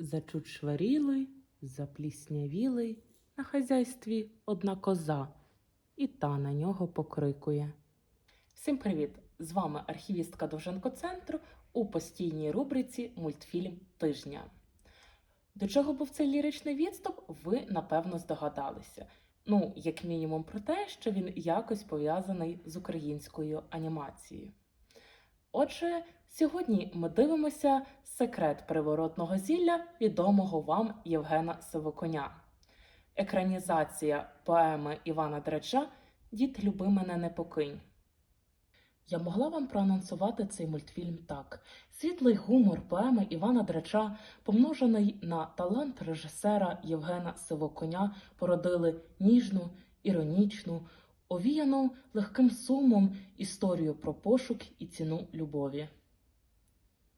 Зачучварілий, запліснявілий, на хазяйстві одна коза, і та на нього покрикує. Всім привіт! З вами архівістка Довженко Центру у постійній рубриці Мультфільм тижня. До чого був цей ліричний відступ, ви напевно здогадалися. Ну, як мінімум, про те, що він якось пов'язаний з українською анімацією. Отже, сьогодні ми дивимося секрет приворотного зілля відомого вам Євгена Сивоконя. Екранізація поеми Івана Драча Дід люби мене не покинь. Я могла вам проанонсувати цей мультфільм так: світлий гумор поеми Івана Драча, помножений на талант режисера Євгена Сивоконя, породили ніжну, іронічну, овіяну легким сумом історію про пошук і ціну любові.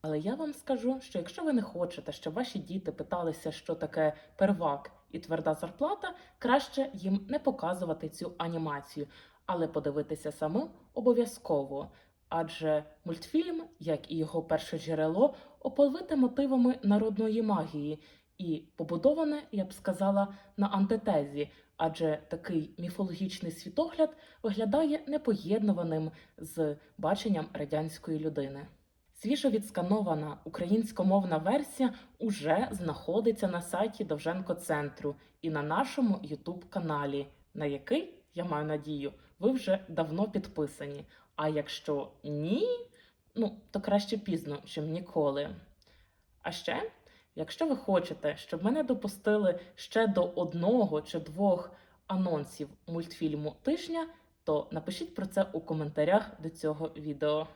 Але я вам скажу, що якщо ви не хочете, щоб ваші діти питалися, що таке первак і тверда зарплата, краще їм не показувати цю анімацію, але подивитися самим обов'язково. Адже мультфільм, як і його перше джерело, оповите мотивами народної магії і побудоване, я б сказала, на антитезі, адже такий міфологічний світогляд виглядає непоєднуваним з баченням радянської людини. Свіжо відсканована українськомовна версія уже знаходиться на сайті Довженко Центру і на нашому Ютуб каналі, на який, я маю надію, ви вже давно підписані. А якщо ні, ну то краще пізно, чим ніколи. А ще, якщо ви хочете, щоб мене допустили ще до одного чи двох анонсів мультфільму тижня, то напишіть про це у коментарях до цього відео.